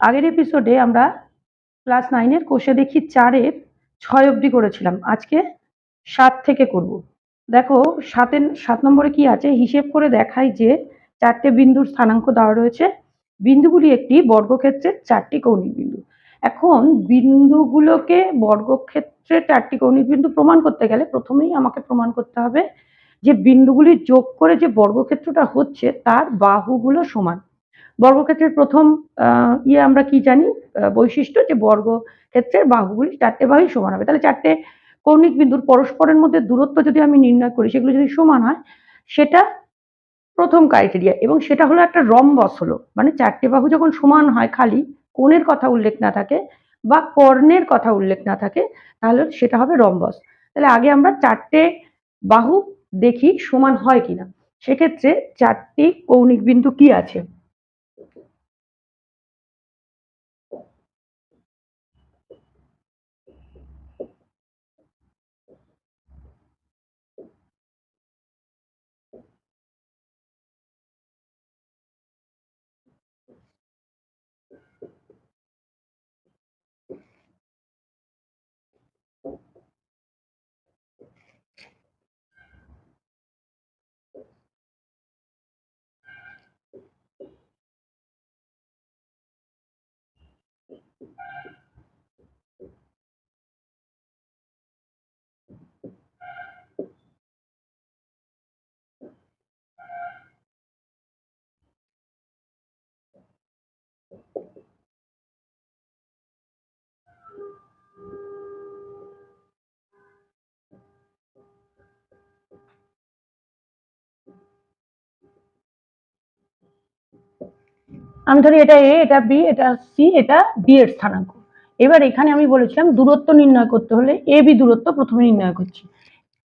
আগের এপিসোডে আমরা ক্লাস নাইনের কোষে দেখি চারের ছয় অবধি করেছিলাম। আজকে সাত থেকে করব। দেখো, সাতের, সাত নম্বরে কি আছে? হিসেব করে দেখাই যে চারটে বিন্দুর স্থানাঙ্ক দেওয়া রয়েছে। বিন্দুগুলি একটি বর্গক্ষেত্রের চারটি কৌণিক বিন্দু। এখন বিন্দুগুলোকে বর্গক্ষেত্রের চারটি কৌণিক বিন্দু প্রমাণ করতে গেলে প্রথমেই আমাকে প্রমাণ করতে হবে যে বিন্দুগুলি যোগ করে যে বর্গক্ষেত্রটা হচ্ছে তার বাহুগুলো সমান। বর্গক্ষেত্রের প্রথম ইয়ে আমরা কি জানি? বৈশিষ্ট্য যে বর্গক্ষেত্রের বাহুগুলি চারটে বাহুই সমান হবে। তাহলে চারটে কৌণিক বিন্দুর পরস্পরের মধ্যে দূরত্ব যদি আমি নির্ণয় করি, সেগুলো যদি সমান হয়, সেটা প্রথম ক্রাইটেরিয়া এবং সেটা হলো একটা রম্বস হলো। মানে চারটে বাহু যখন সমান হয় খালি, কোণের কথা উল্লেখ না থাকে বা কর্ণের কথা উল্লেখ না থাকে, তাহলে সেটা হবে রম্বস। তাহলে আগে আমরা চারটে বাহু দেখি সমান হয় কিনা। সেক্ষেত্রে চারটি কৌণিক বিন্দু কি আছে? আমি ধরি এটা এ, এটা বি, এটা সি, এটা ডি এর স্থানাঙ্ক। এবার এখানে আমি বলেছিলাম দূরত্ব নির্ণয় করতে হলে এ, বি দূরত্ব প্রথমে নির্ণয় করছি।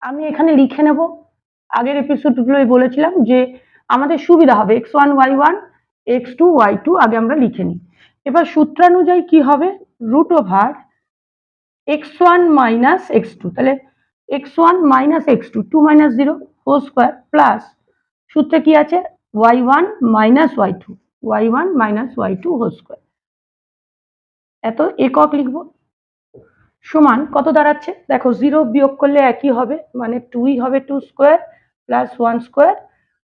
আমি এখানে লিখে নেব। আগের এপিসোডগুলোই বলেছিলাম যে আমাদের সুবিধা হবে x one, y one, x two, y two আগে আমরা লিখে নিই। এবার সূত্রানুযায়ী কি হবে? Root over x one minus x two. তাহলে x one minus x two two minus zero, whole square plus সূত্রে কি আছে? Y one minus y two. Y one minus y two whole square এত একক লিখব। সমান কত দাঁড়াচ্ছে? দেখো জিরো বিয়োগ করলে একই হবে মানে টুই হবে two square plus one square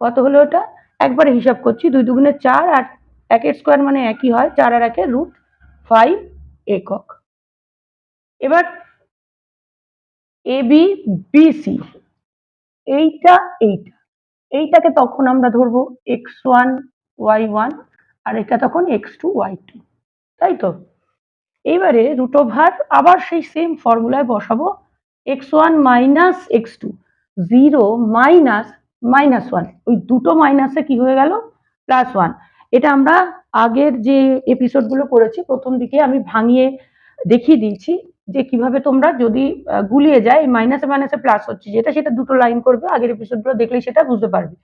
কত হলো ওটা? একবারে হিসাব করছি, দুই দুগুণে চার আর একের স্কোয়ার মানে একই হয়, চার আর একে রুট ফাইভ একক। এবার এ বি বি সি এইটা এইটা। এইটাকে তখন আমরা ধরবো এক্স ওয়ান ওয়াই ওয়ান আর এটা তখন এক্স টু ওয়াই টু তাই তো? এইবারে রুট ওভার আবার সেই সেম ফর্মুলায় বসাবো। X one minus x two zero minus minus one ওই দুটো মাইনাসে কি হয়ে গেল? প্লাস ওয়ান এটা আমরা আগের যে এপিসোডগুলো করেছি, প্রথম দিকে আমি ভাঙিয়ে দেখিয়ে দিয়েছি যে কীভাবে তোমরা যদি গুলিয়ে যায় মাইনাসে মাইনাসে প্লাস হচ্ছে, যেটা সেটা দুটো লাইন করবে, আগের এপিসোডগুলো দেখলেই সেটা বুঝতে পারবে।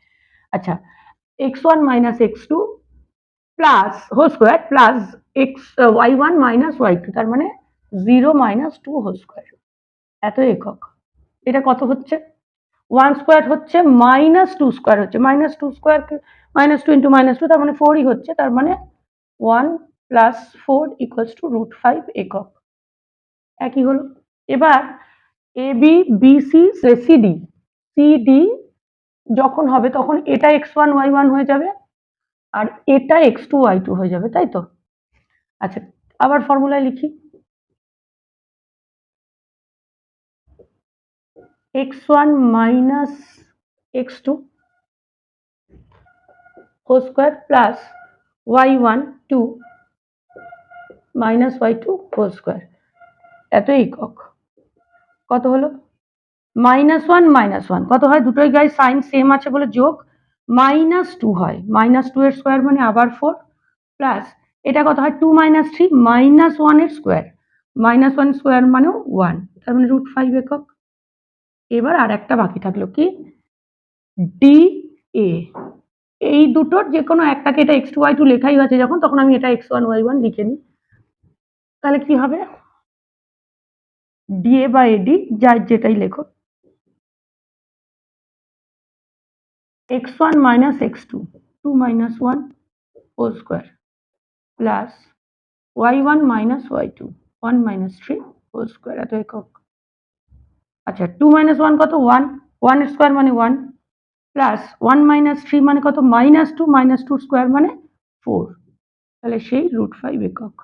আচ্ছা x one minus x two plus whole square plus x y one minus y two তার মানে zero minus two whole square এত একক। এটা কত হচ্ছে? ওয়ান স্কোয়ার হচ্ছে মাইনাস টু স্কোয়ার হচ্ছে। Minus two square minus two into minus two তার মানে ফোরই হচ্ছে, তার মানে one plus four equals two root five একক। একই হলো। এবার A B B C C D C D যখন হবে, তখন এটা এক্স ওয়ান ওয়াই ওয়ান হয়ে যাবে। আর এটা এক্স টু ওয়াই টু হয়ে যাবে, তাই তো? আচ্ছা আবার ফর্মুলায় লিখি। X one minus x two whole square plus y one two minus y two whole square এত একক। কত হলো? মাইনাস ওয়ান মাইনাস ওয়ান কত হয়? দুটোই গায়ে সাইন সেম আছে বলে যোগ। মাইনাস টু হয়। মাইনাস টু এর স্কোয়ার মানে আবার ফোর প্লাস এটা কত হয়? টু মাইনাস থ্রি মাইনাস ওয়ানের স্কোয়ার মাইনাস ওয়ান স্কোয়ার মানেও ওয়ান তার মানে রুট ফাইভ একক। এবার আর একটা বাকি থাকল কি? ডি এ এই দুটোর যে কোনো একটাকে এটা এক্স টু ওয়াই টু লেখাই আছে যখন, তখন আমি এটা এক্স ওয়ান ওয়াই ওয়ান লিখে নিই। তাহলে কি হবে? ডিএ বা এডি যার যেটাই লেখো। X one minus x two two minus one whole square plus y one minus y two one minus three whole square এত একক। আচ্ছা টু মাইনাস ওয়ান কত? ওয়ান ওয়ান স্কোয়ার মানে one plus one minus three মানে কত? Minus two minus two square মানে four তাহলে সেই রুট ফাইভ একক।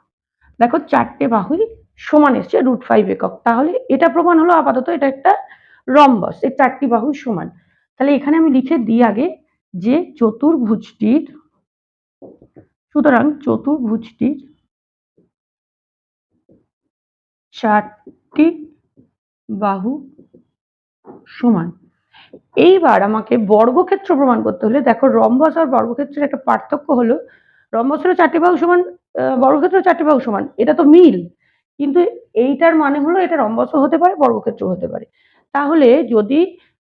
দেখো, চারটে বাহুই সমান এসছে রুট ফাইভ একক। তাহলে এটা প্রমাণ হলো আপাতত এটা একটা রম্বস এই চারটি বাহু সমান। তাহলে এখানে আমি লিখে দিই আগে যে চতুর্ভুজটির সুতরাং চতুর্ভুজটির চারটি বাহু সমান। এইবার আমাকে বর্গক্ষেত্র প্রমাণ করতে হলে দেখো রম্বস আর বর্গক্ষেত্রের একটা পার্থক্য হলো রম্বসেরও চারটি বাহু সমান আহ, বর্গক্ষেত্রেও চারটি বাহু সমান এটা তো মিল। কিন্তু এইটার মানে হলো এটা রম্বসও হতে পারে বর্গক্ষেত্র হতে পারে। তাহলে যদি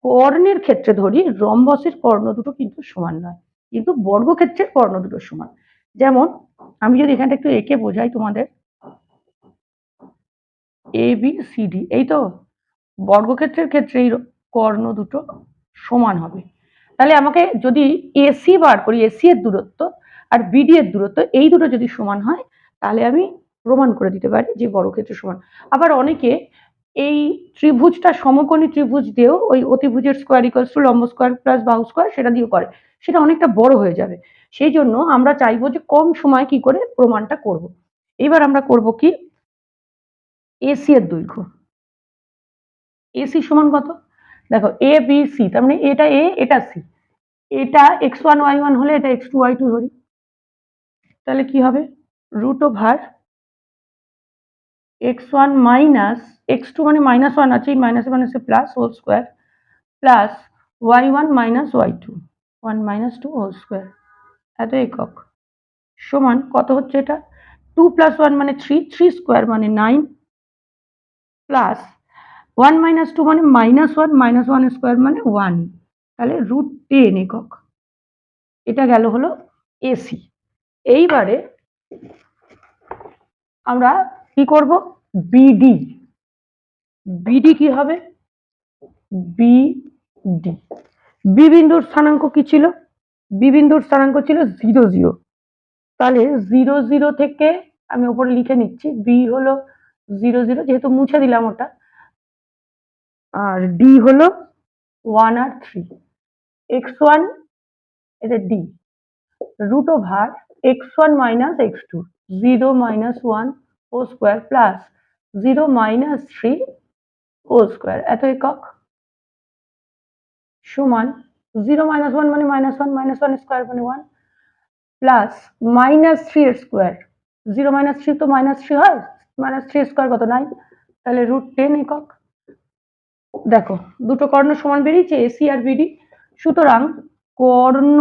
কর্ণের ক্ষেত্রে ধরি, রম্বসের কর্ণ দুটো কিন্তু সমান নয়। কিন্তু বর্গক্ষেত্রের কর্ণ দুটো সমান। যেমন, আমি যদি এখানটা একটু এঁকে বোঝাই তোমাদের। এ বি সি ডি এই তো? বর্গক্ষেত্রের ক্ষেত্রে এই কর্ণ দুটো সমান হবে। তাহলে আমাকে যদি এসি বার করি এসি এর দূরত্ব আর বিডি এর দূরত্ব, এই দুটো যদি সমান হয়, তাহলে আমি প্রমাণ করে দিতে পারি যে বর্গক্ষেত্র সমান। আবার অনেকে এই ত্রিভুজটা সমকোণী ত্রিভুজ দিয়েও ওই অতিভুজের স্কোয়ার ইকুয়ালস টু লম্ব স্কোয়ার প্লাস বাহু স্কোয়ার সেটা দিয়েও করে। সেটা অনেকটা বড় হয়ে যাবে। সেই জন্য আমরা চাইব যে কম সময় কি করে প্রমাণটা করব। এবার আমরা করব কি? এসি এর দৈর্ঘ্য। এসি সমান কত? দেখো এ বি সি তার মানে এটা এ এটা সি এটা এক্স ওয়ান ওয়াই ওয়ান হলে এটা এক্স টু ওয়াই টু ধরি। তাহলে কি হবে? Root over x one minus x two মানে মাইনাস ওয়ান আছে, এই মাইনাসে মাইনাসে plus whole square plus y one minus y two one minus two whole square এত একক, সমান কত হচ্ছে এটা? টু প্লাস ওয়ান মানে থ্রি থ্রি স্কোয়ার মানে nine plus one minus two মানে minus one minus one square মানে ওয়ান তাহলে রুট টেন একক, এটা গেল হলো এসি এইবারে আমরা কি করব? বিডি বিডি কি হবে? বিডি বি বিন্দুর স্থানাঙ্ক কি ছিল? বি বিন্দুর স্থানাঙ্ক ছিল জিরো জিরো তাহলে জিরো জিরো থেকে আমি ওপরে লিখে নিচ্ছি বি হলো জিরো জিরো যেহেতু মুছে দিলাম ওটা। আর ডি হলো ওয়ান আর থ্রি এক্স ওয়ান এটা D root over x one minus x two zero minus one ও square plus zero minus three ও স্কোয়ার। এত একক? সমান জিরো মাইনাস ওয়ান মানে minus one minus one square মানে ওয়ান, প্লাস মাইনাস থ্রি এর square. Zero minus three তো minus three হয়, minus three square কত nine তাহলে রুট টেন একক। দেখো, দুটো কর্ণ সমান বেরিয়েছে এসি আর বিডি সুতরাং কর্ণ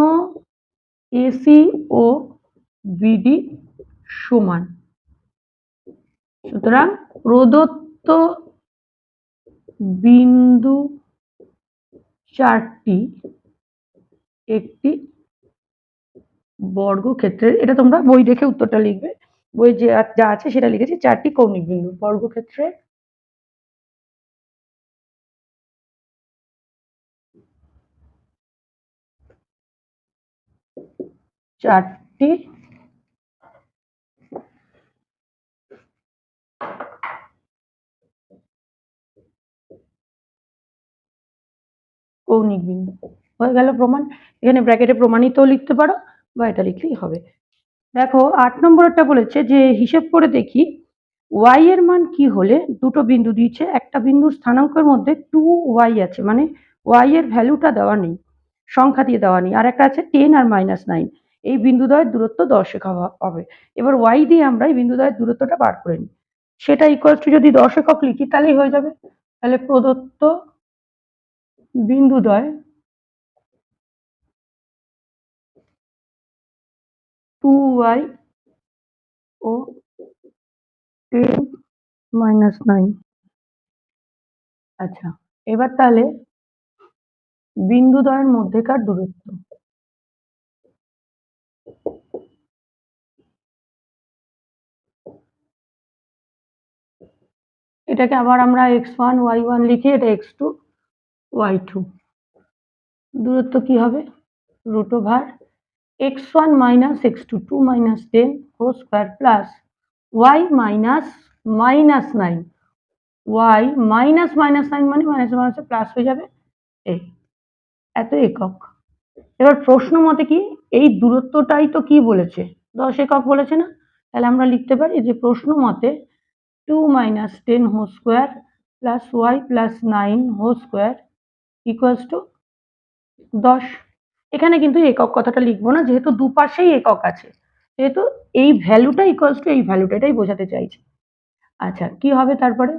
এসি ও বিডি সমান। সুতরাং প্রদত্ত বিন্দু চারটি একটি বর্গক্ষেত্রের এটা তোমরা বই দেখে উত্তরটা লিখবে। বই যে যা আছে সেটা লিখেছি, চারটি কৌণিক বিন্দু, বর্গক্ষেত্রে চারটি কৌণিক বিন্দু হয়ে গেল প্রমাণ। এখানে ব্র্যাকেটে প্রমাণিতও লিখতে পারো বা এটা লিখলেই হবে। দেখো, আট নম্বরটা বলেছে যে হিসেব করে দেখি ওয়াই এর মান কি হলে দুটো বিন্দু দিয়েছে। একটা বিন্দুর স্থানাঙ্কের মধ্যে টু ওয়াই আছে মানে ওয়াই এর ভ্যালুটা দেওয়া নেই, সংখ্যা দিয়ে দেওয়া নেই। আর একটা আছে টেন আর মাইনাস নাইন এই বিন্দুদ্বয়ের দূরত্ব দশ একক হবে। এবার ওয়াই দিয়ে আমরা এই বিন্দুদ্বয়ের দূরত্বটা বার করে নিই। সেটা ইকুয়াল টু যদি দশ একক লিখি, তাহলেই হয়ে যাবে। তাহলে প্রদত্ত বিন্দুদ্বয় টু ওয়াই ও টেন মাইনাস নাইন আচ্ছা এবার তাহলে বিন্দুদ্বয়ের মধ্যেকার দূরত্ব। এটাকে আবার আমরা এক্স ওয়ান ওয়াই ওয়ান লিখি, এটা এক্স টু ওয়াই টু দূরত্ব কি হবে? Root over x one minus x two two minus ten whole square plus y minus minus nine y minus minus nine মানে মাইনাস মাইনাসে প্লাস হয়ে যাবে এই এত একক। এবার প্রশ্ন মতে কি এই দূরত্বটাই তো কি বলেছে? দশ একক বলেছে না? তাহলে আমরা লিখতে পারি যে প্রশ্ন মতে two minus ten whole square plus y plus nine whole square equals to দশ। এখানে কিন্তু একক কথাটা লিখব না, যেহেতু দুপাশেই একক আছে। যেহেতু এই ভ্যালুটা ইকুয়ালস টু এই ভ্যালুটা এটাই বোঝাতে চাইছে। আচ্ছা কি হবে তারপরে?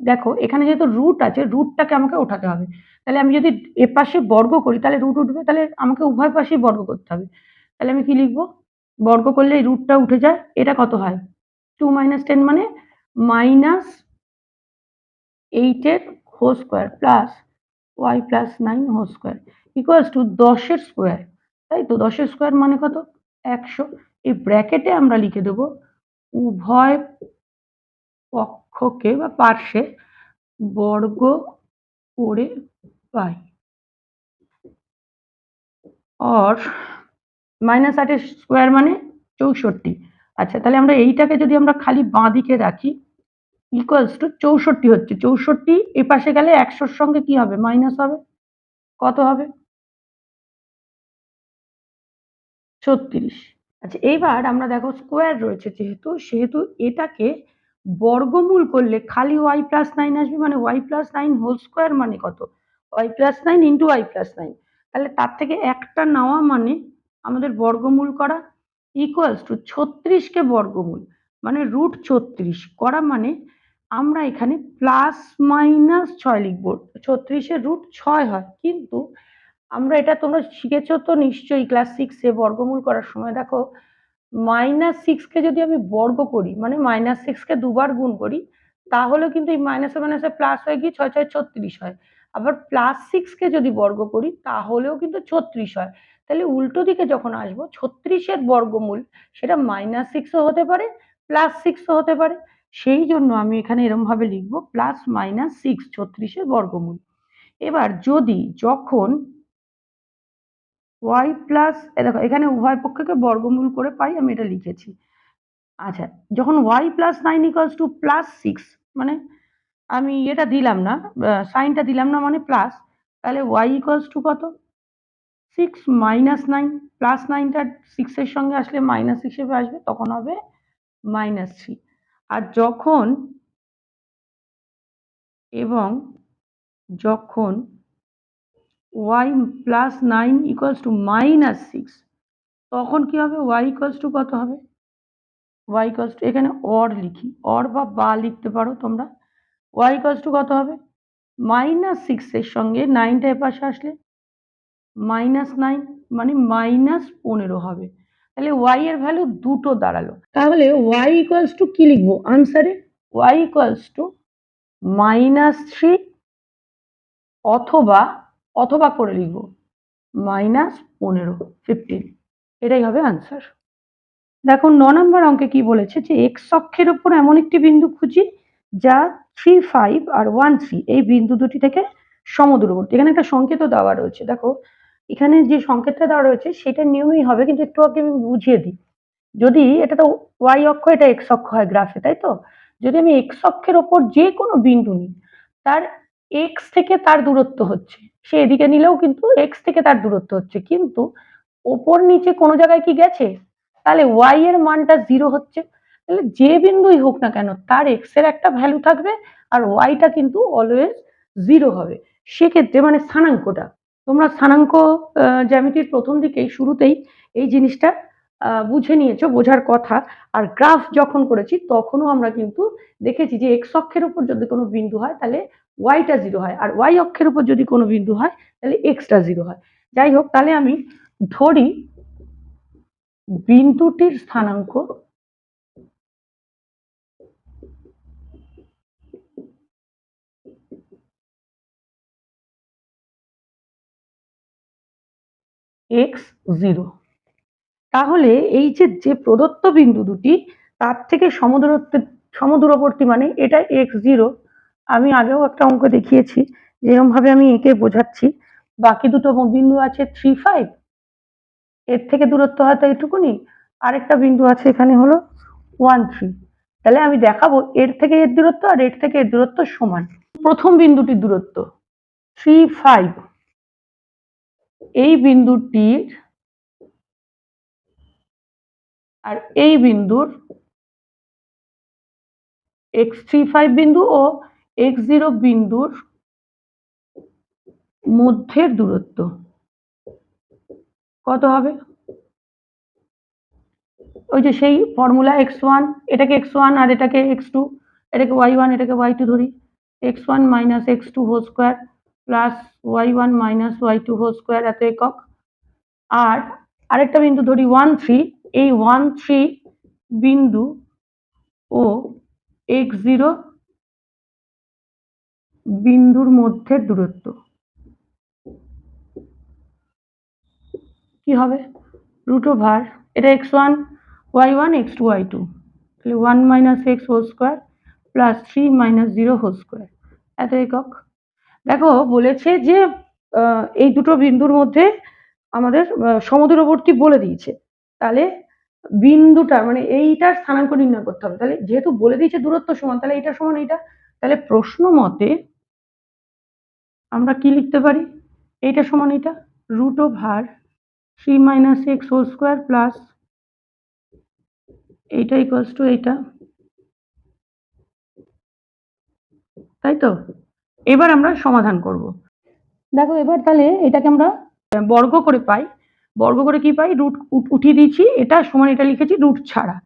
দেখো, এখানে যেহেতু রুট আছে রুটটাকে আমাকে ওঠাতে হবে। তাহলে আমি যদি এ পাশে বর্গ করি, তাহলে রুট উঠবে, তাহলে আমাকে উভয় পাশেই বর্গ করতে হবে। তাহলে আমি কি লিখব? বর্গ করলে এই রুটটা উঠে যায়, এটা কত হয়? টু মাইনাস টেন মানে মাইনাস এইটের whole square plus y plus nine whole square equals to দশের স্কোয়ার তাই তো? দশের স্কোয়ার মানে কত? একশো। এই ব্র্যাকেটে আমরা লিখে দেবো উভয় পক্ষকে বা পার্শ্বে বর্গ করে পাই। অর মাইনাস আটের স্কোয়ার মানে চৌষট্টি। আচ্ছা তাহলে আমরা এইটাকে যদি আমরা খালি বাঁ দিকে রাখি ইকুয়ালস টু চৌষট্টি হচ্ছে। চৌষট্টি এ পাশে গেলে একশোর সঙ্গে কি হবে? মাইনাস হবে। কত হবে? ছত্রিশ। আচ্ছা এইবার আমরা দেখো স্কোয়ার রয়েছে যেহেতু, সেহেতু এটাকে বর্গমূল করলে খালি ওয়াই প্লাস নাইন আসবে মানে y plus nine whole square মানে কত? Y plus nine into y plus nine তাহলে তার থেকে একটা নেওয়া মানে আমাদের বর্গমূল করা ইকুয়ালস টু ছত্রিশকে বর্গমূল। মানে রুট ছত্রিশ। করা মানে আমরা এখানে প্লাস মাইনাস ছয় লিখব। ছত্রিশের রুট ছয় হয়। কিন্তু আমরা এটা তোমরা শিখেছো তো নিশ্চয়ই ক্লাস সিক্সে বর্গমূল করার সময়। দেখো মাইনাস সিক্সকে যদি আমি বর্গ করি মানে মাইনাস সিক্সকে দুবার গুণ করি, তাহলে কিন্তু এই মাইনাসে মাইনাসে প্লাস হয়ে গিয়ে ছয় ছয়, ছত্রিশ হয়। আবার প্লাস সিক্সকে যদি বর্গ করি, তাহলেও কিন্তু ছত্রিশ হয়। তাহলে উল্টো দিকে যখন আসব, ছত্রিশের বর্গমূল, সেটা মাইনাস সিক্সও হতে পারে প্লাস সিক্সও হতে পারে। সেই জন্য আমি এখানে এরমভাবে লিখব প্লাস মাইনাস সিক্স ছত্রিশের বর্গমূল। এবার যদি যখন ওয়াই প্লাস দেখো, এখানে উভয় পক্ষকে বর্গমূল করে পাই, আমি এটা লিখেছি। আচ্ছা যখন y plus nine equals to plus six মানে আমি এটা দিলাম না সাইনটা দিলাম না মানে প্লাস তাহলে ওয়াই ইকালস টু কত? সিক্স মাইনাস নাইন প্লাস নাইনটা সিক্সের সঙ্গে আসলে মাইনাস হিসেবে আসবে, তখন হবে মাইনাস থ্রি আর যখন এবং যখন y plus nine equals to minus six তখন কি হবে? ওয়াই ইকুয়ালস টু কত হবে? ওয়াই ইকুয়ালস টু এখানে অর লিখি। অর বা বা লিখতে পারো তোমরা। ওয়াই ইকুয়ালস টু কত হবে? মাইনাস সিক্সের সঙ্গে নাইনটা এপাশে আসলে মাইনাস নাইন মানে মাইনাস পনেরো হবে। তাহলে ওয়াই এর ভ্যালু দুটো দাঁড়াল। তাহলে ওয়াই ইকুয়ালস টু কি লিখব? আনসারে y equals to minus three অথবা অথবা করে লিখব মাইনাস পনেরো ফিফটিন এটাই হবে আনসার দেখো ন নম্বর অঙ্কে কি বলেছে যে এক্স অক্ষের ওপর এমন একটি বিন্দু খুঁজি যা থ্রি ফাইভ আর ওয়ান থ্রি এই বিন্দু দুটি থেকে সমদূরবর্তী। এখানে একটা সংকেত দেওয়া রয়েছে। দেখো এখানে যে সংকেতটা দেওয়া রয়েছে, সেটা নিয়মই হবে, কিন্তু একটু আগে আমি বুঝিয়ে দিই। যদি এটা তো ওয়াই অক্ষ, এটা এক্স অক্ষ হয় গ্রাফে, তাই তো? যদি আমি এক্স অক্ষের ওপর যে কোনো বিন্দু নিই, তার এক্স থেকে তার দূরত্ব হচ্ছে। সে এদিকে নিলেও কিন্তু এক্স থেকে তার দূরত্ব হচ্ছে। কিন্তু ওপর নিচে কোনো জায়গায় কি গেছে? তাহলে ওয়াই এর মানটা জিরো হচ্ছে। তাহলে যে বিন্দুই হোক না কেন, তার এক্সের একটা ভ্যালু থাকবে, আর ওয়াইটা কিন্তু অলওয়েজ জিরো হবে। সেক্ষেত্রে মানে স্থানাঙ্কটা তোমরা স্থানাঙ্ক জ্যামিতির প্রথম দিকেই, শুরুতেই এই জিনিসটা বুঝে নিয়েছো, বোঝার কথা। আর গ্রাফ যখন করেছি, তখনও আমরা কিন্তু দেখেছি যে এক্স অক্ষের উপর যদি কোনো বিন্দু হয়, তাহলে ওয়াইটা জিরো হয়। আর ওয়াই অক্ষের উপর যদি কোনো বিন্দু হয়, তাহলে এক্সটা জিরো হয়। যাই হোক, তাহলে আমি ধরি বিন্দুটির স্থানাঙ্ক এক্স জিরো। তাহলে এই যে যে প্রদত্ত বিন্দু দুটি, তার থেকে সমদূরত্ব, সমদূরবর্তী মানে এটা এক্স জিরো। আমি আগেও একটা অঙ্ক দেখিয়েছি যেরকম ভাবে আমি এঁকে বোঝাচ্ছি। বাকি দুটো বিন্দু আছে থ্রি ফাইভ। এর থেকে দূরত্ব হয়তো এইটুকুনি আরেকটা বিন্দু আছে এখানে হলো ওয়ান থ্রি। তাহলে আমি দেখাবো এর থেকে এর দূরত্ব আর এর থেকে এর দূরত্ব সমান। প্রথম বিন্দুটির দূরত্ব থ্রি ফাইভ। এই বিন্দুটির আর এই বিন্দুর এক্স থ্রি ফাইভ বিন্দু ও এক্স জিরো বিন্দুর মধ্যের দূরত্ব। কত হবে? ওই যে সেই ফর্মুলা এক্স ওয়ান এটাকে এক্স ওয়ান আর এটাকে এক্স টু এটাকে ওয়াই ওয়ান এটাকে ওয়াই টু ধরি। X one minus x two whole square plus y one minus y two whole square এত একক আর আরেকটা বিন্দু ধরি ওয়ান থ্রি এই ওয়ান থ্রি বিন্দু ও এক্স জিরো বিন্দুর মধ্যে দূরত্ব। কি হবে? রুট ওভার এটা x one y one x two y two তাহলে one minus x whole square plus three minus zero whole square এত একক দেখো বলেছে যে এই দুটো বিন্দুর মধ্যে আমাদের সমদূরবর্তী বলে দিয়েছে। তাহলে বিন্দুটা মানে এইটার স্থানাঙ্ক নির্ণয় করতে হবে। তাহলে যেহেতু বলে দিয়েছে দূরত্ব সমান, তাহলে এটা সমান এইটা। তাহলে প্রশ্ন মতে আমরা কি লিখতে পারি? এইটা সমান এইটা। Root over three minus x whole square plus এইটা ইকুয়ালস টু এইটা। তাই তো? এবার আমরা সমাধান করব। দেখো এবার তাহলে এটাকে আমরা বর্গ করে পাই। বর্গ করে কি পাই? রুট উঠিয়ে দিয়েছি। এটা সমান এটা লিখেছি রুট ছাড়া।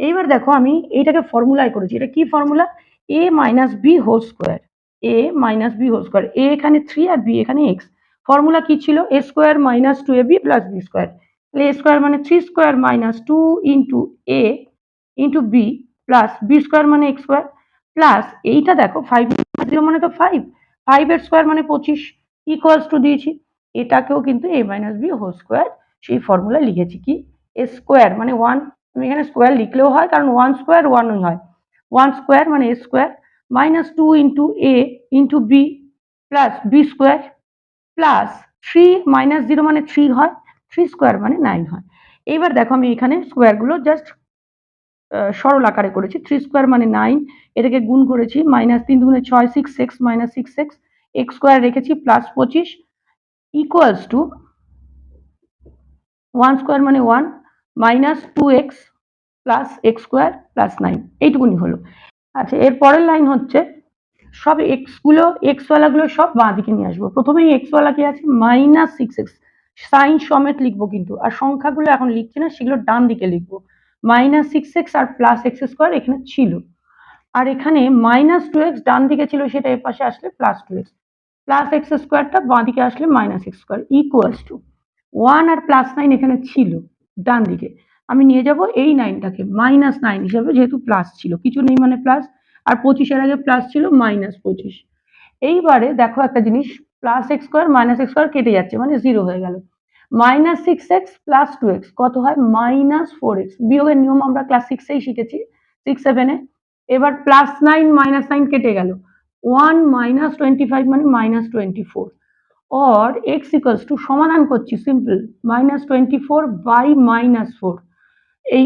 এইবার দেখো আমি এইটাকে ফর্মুলায় করেছি। এটা কি formula? A minus b whole square a minus b whole square a এখানে থ্রি আর বি এখানে এক্স ফর্মুলা কি ছিল? A square minus two a b plus b square তাহলে এ স্কোয়ার মানে three square minus two into a into b plus b square মানে x square plus এইটা দেখো ফাইভ জিরো মানে তো ফাইভ ফাইভ এর স্কোয়ার মানে পঁচিশ ইকুয়ালস টু দিয়েছি। এটাকেও কিন্তু a minus b whole square সেই ফর্মুলা লিখেছি কি? এ স্কোয়ার মানে ওয়ান তুমি এখানে স্কোয়ার লিখলেও হয়, কারণ ওয়ান স্কোয়ার ওয়ানই হয়। ওয়ান স্কোয়ার মানে a square minus two into a into b plus b square plus three minus zero মানে থ্রি হয় থ্রি স্কোয়ার মানে নাইন হয়। এইবার দেখো আমি এখানে স্কোয়ারগুলো জাস্ট সরল আকারে করেছি থ্রি স্কোয়ার মানে নাইন এটাকে গুণ করেছি মাইনাস তিন দুগুণে ছয় six x minus six x x square রেখেছি প্লাস পঁচিশ ইকুয়ালস টু ওয়ান স্কোয়ার মানে one minus two x plus x square plus nine এইটুকুনি হলো। আচ্ছা এর পরের লাইন হচ্ছে, সব এক্সগুলো এক্সওয়ালাগুলো সব বাঁ দিকে নিয়ে আসব। প্রথমেই এক্সওয়ালা কি আছে? মাইনাস সিক্স এক্স সাইন সমেত লিখব কিন্তু, আর সংখ্যাগুলো এখন লিখছি না, সেগুলো ডান দিকে লিখব। মাইনাস সিক্স এক্স আর প্লাস এক্স স্কোয়ার এখানে ছিল। আর এখানে মাইনাস টু এক্স ডান দিকে ছিল, সেটা এর পাশে আসলে plus two x plus x স্কোয়ারটা বাঁ দিকে আসলে minus x square equals to one R plus nine এখানে ছিল, ডান দিকে। আমি নিয়ে যাব এই নাইনটাকে মাইনাস নাইন হিসাবে যেহেতু প্লাস ছিল। কিছু নেই মানে প্লাস আর পঁচিশের আগে প্লাস ছিল মাইনাস পঁচিশ। এইবারে দেখো একটা জিনিস plus x square minus x square কেটে যাচ্ছে মানে জিরো হয়ে গেল। Minus six x plus two x কত হয়? মাইনাস ফোর এক্স বিয়োগের নিয়ম আমরা ক্লাস সিক্সেই শিখেছি সিক্স সেভেনে এবার প্লাস নাইন মাইনাস নাইন কেটে গেল। ওয়ান মাইনাস টোয়েন্টি ফাইভ মানে minus twenty four or x equals to সমাধান করছি simple minus twenty four by minus four এই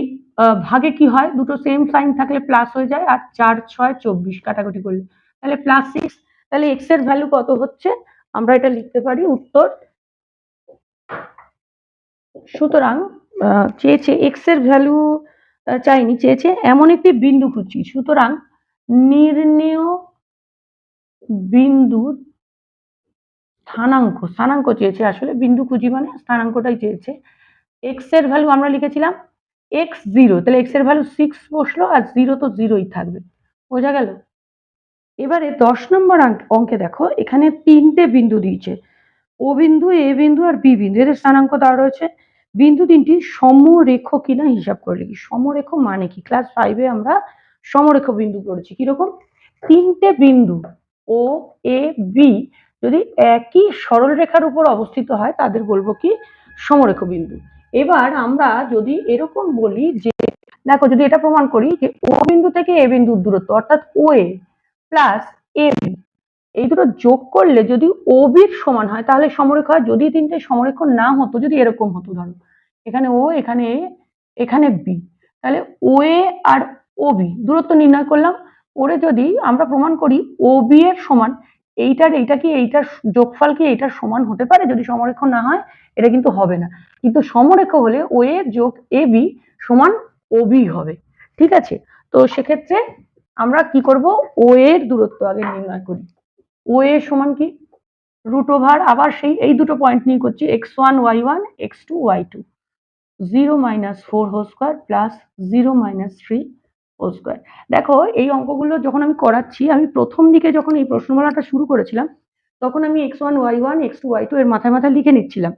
ভাগে কি হয়? দুটো সেম সাইন থাকলে প্লাস হয়ে যায়, আর চার, ছয়, চব্বিশ কাটাকুটি করলে। তাহলে প্লাস সিক্স তাহলে এক্সের ভ্যালু কত হচ্ছে? আমরা এটা লিখতে পারি উত্তর সুতরাং চেয়েছে এক্সের ভ্যালু চাইনি, চেয়েছে এমন একটি বিন্দু খুঁজছি। সুতরাং, নির্ণেয় বিন্দুর স্থানাঙ্ক স্থানাঙ্ক চেয়েছে আসলে, বিন্দু খুঁজি মানে স্থানাঙ্কটাই চেয়েছে। এক্সের ভ্যালু আমরা লিখেছিলাম এক্স জিরো তাহলে এক্সের ভ্যালু সিক্স বসল আর জিরো তো জিরোই থাকবে। বোঝা গেল? এবারে দশ নম্বর অঙ্কে দেখো, এখানে তিনটে বিন্দু দিয়েছে। ও বিন্দু, এ বিন্দু আর বি বিন্দু। এদের স্থানাঙ্ক দেওয়া রয়েছে। বিন্দু তিনটি সমরেখ কিনা হিসাব করে লিখি। সমরেখ মানে কি? ক্লাস ফাইভে আমরা সমরেখ বিন্দু পড়েছি। কীরকম? তিনটে বিন্দু ও, এ, বি যদি একই সরল রেখার উপর অবস্থিত হয়, তাদের বলব কি? সমরেখ বিন্দু। এবার আমরা যদি এরকম বলি যে, দেখো যদি এটা প্রমাণ করি যে ও বিন্দু থেকে এ বিন্দুর দূরত্ব অর্থাৎ ও এ প্লাস এ বি এই দুটো যোগ করলে যদি ও বির সমান হয়, তাহলে সমরেখ হয়। যদি তিনটে সমরেখ না হতো, যদি এরকম হতো ধরো, এখানে ও এখানে এ এখানে বি তাহলে ও এ আর ওবি দূরত্ব নির্ণয় করলাম। ওরে যদি আমরা প্রমাণ করি ওবি এর সমান, এইটার, এইটা কি এইটার যোগফল কি এইটার সমান হতে পারে? যদি সমরেখ না হয়, এটা কিন্তু হবে না। কিন্তু সমরেখ হলে ও এ যোগ এ বি সমান ওবি হবে। ঠিক আছে? তো সেক্ষেত্রে আমরা কি করব? ও এর দূরত্ব আগে নির্ণয় করি। ও এর সমান কি? রুট ওভার আবার সেই, এই দুটো পয়েন্ট নিয়ে করছি x one y one x two y two zero minus four whole square plus zero minus three whole square দেখো, এই অঙ্কগুলো যখন আমি করাচ্ছি, আমি প্রথম দিকে যখন এই প্রশ্নমালাটা শুরু করেছিলাম, তখন আমি x one y one x two y two এর মাথায় মাথায় লিখে নিচ্ছিলাম।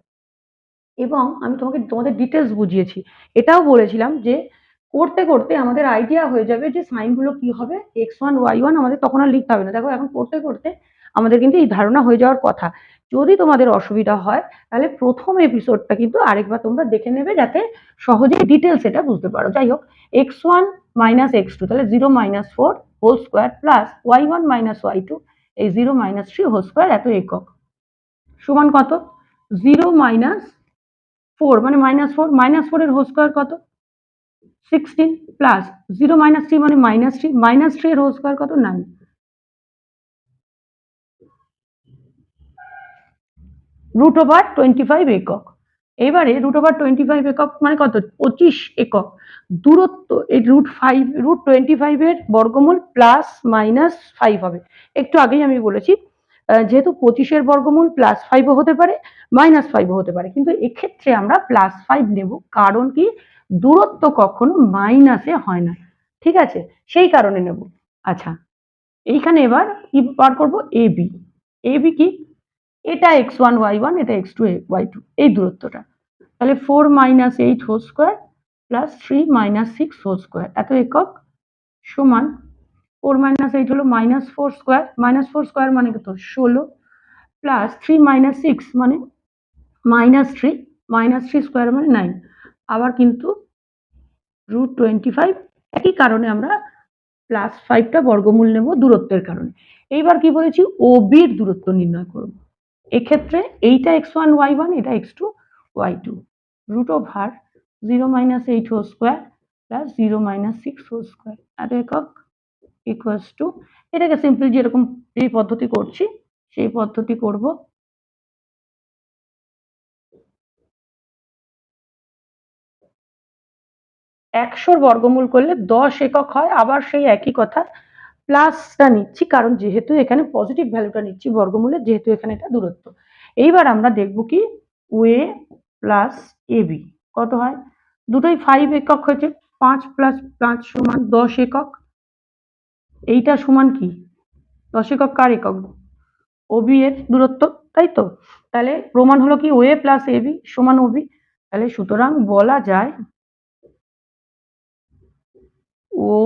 এবং আমি তোমাকে, তোমাদের ডিটেলস বুঝিয়েছি। এটাও বলেছিলাম যে, করতে করতে আমাদের আইডিয়া হয়ে যাবে যে সাইনগুলো কি হবে এক্স ওয়ান ওয়াই ওয়ান আমাদের তখন আর লিখতে হবে না। দেখো, এখন করতে করতে আমাদের কিন্তু এই ধারণা হয়ে যাওয়ার কথা। যদি তোমাদের অসুবিধা হয়, তাহলে প্রথম এপিসোডটা কিন্তু আরেকবার তোমরা দেখে নেবে যাতে সহজে ডিটেলস এটা বুঝতে পারো। যাই হোক x one minus x two তাহলে zero minus four whole square plus y one minus y two এই zero minus three whole square এত একক। সমান কত? জিরো মাইনাস ফোর মানে মাইনাস ফোর মাইনাস ফোরের হোল স্কোয়ার কত? Sixteen plus zero minus three মানে মাইনাস থ্রি মাইনাস থ্রি এর হোল স্কোয়ার কত? Nine root over twenty five একক। এবারে রুট ওভার টোয়েন্টি ফাইভ একক মানে কত? পঁচিশ একক। দূরত্ব এই রুট ফাইভ রুট টোয়েন্টি ফাইভের বর্গমূল প্লাস মাইনাস ফাইভ হবে। একটু আগেই আমি বলেছি যেহেতু পঁচিশের বর্গমূল প্লাস ফাইভও হতে পারে মাইনাস ফাইভও হতে পারে। কিন্তু এক্ষেত্রে আমরা প্লাস ফাইভ নেব, কারণ কি? দূরত্ব কখনো মাইনাসে হয় না। ঠিক আছে? সেই কারণে নেব। আচ্ছা এইখানে এবার কি বার করব? এ বি এ বি কি? এটা এক্স ওয়ান ওয়াই ওয়ান এটা এক্স টু ওয়াই টু এই দূরত্বটা। তাহলে four minus eight whole square plus three minus six whole square এত একক সমান ফোর মাইনাস এইট হলো minus four square minus four square মানে কত? ষোলো। প্লাস থ্রি মাইনাস সিক্স মানে minus three minus three square মানে নাইন আবার কিন্তু রুট টোয়েন্টি ফাইভ একই কারণে আমরা প্লাস ফাইভটা বর্গমূল নেব দূরত্বের কারণে। এইবার কি বলেছি? ও বির দূরত্ব নির্ণয় করব। এক্ষেত্রে এইটা এক্স ওয়ান ওয়াই ওয়ান এটা x two y two root over zero minus eight whole square plus zero minus six whole square আর একক ইকুয়ালস টু এটাকে সিম্পলি যেরকম এই পদ্ধতি করছি, সেই পদ্ধতি করব। একশোর বর্গমূল করলে দশ একক হয়, আবার সেই একই কথা প্লাসটা নিচ্ছি, কারণ যেহেতু এখানে পজিটিভ ভ্যালুটা নিচ্ছি বর্গমূলে, যেহেতু এখানে এটা দূরত্ব। এইবার আমরা দেখব কি ওয়ে প্লাস এবি কত হয়? দুটোই ফাইভ একক হয়েছে, পাঁচ প্লাস পাঁচ সমান দশ একক। এইটা সমান কি? দশ একক কার একক? ওবি এর দূরত্ব, তাই তো? তাহলে প্রমাণ হলো কি O A plus A B সমান ওবি তাহলে সুতরাং বলা যায় ও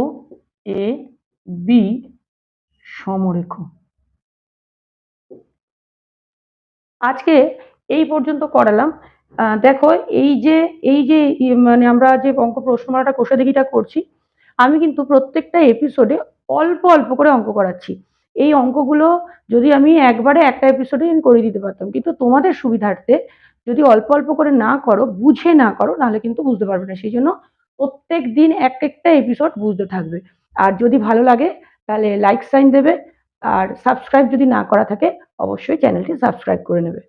এ বি সমরেখ। আজকে এই পর্যন্ত করালাম। দেখো এই যে এই যে মানে আমরা যে অঙ্ক প্রশ্নমালাটা কোষে দেখিটা করছি, আমি কিন্তু প্রত্যেকটা এপিসোডে অল্প অল্প করে অঙ্ক করাচ্ছি। এই অঙ্কগুলো যদি আমি একবারে একটা এপিসোডে আমি করে দিতে পারতাম, কিন্তু তোমাদের সুবিধার্থে যদি অল্প অল্প করে না করো, বুঝে না করো, তাহলে কিন্তু বুঝতে পারবে না। সেই জন্য প্রত্যেক দিন এক একটা এপিসোড বুঝতে থাকবে। আর যদি ভালো লাগে, তাহলে লাইক সাইন দেবে, আর সাবস্ক্রাইব যদি না করা থাকে, অবশ্যই চ্যানেলটি সাবস্ক্রাইব করে নেবে।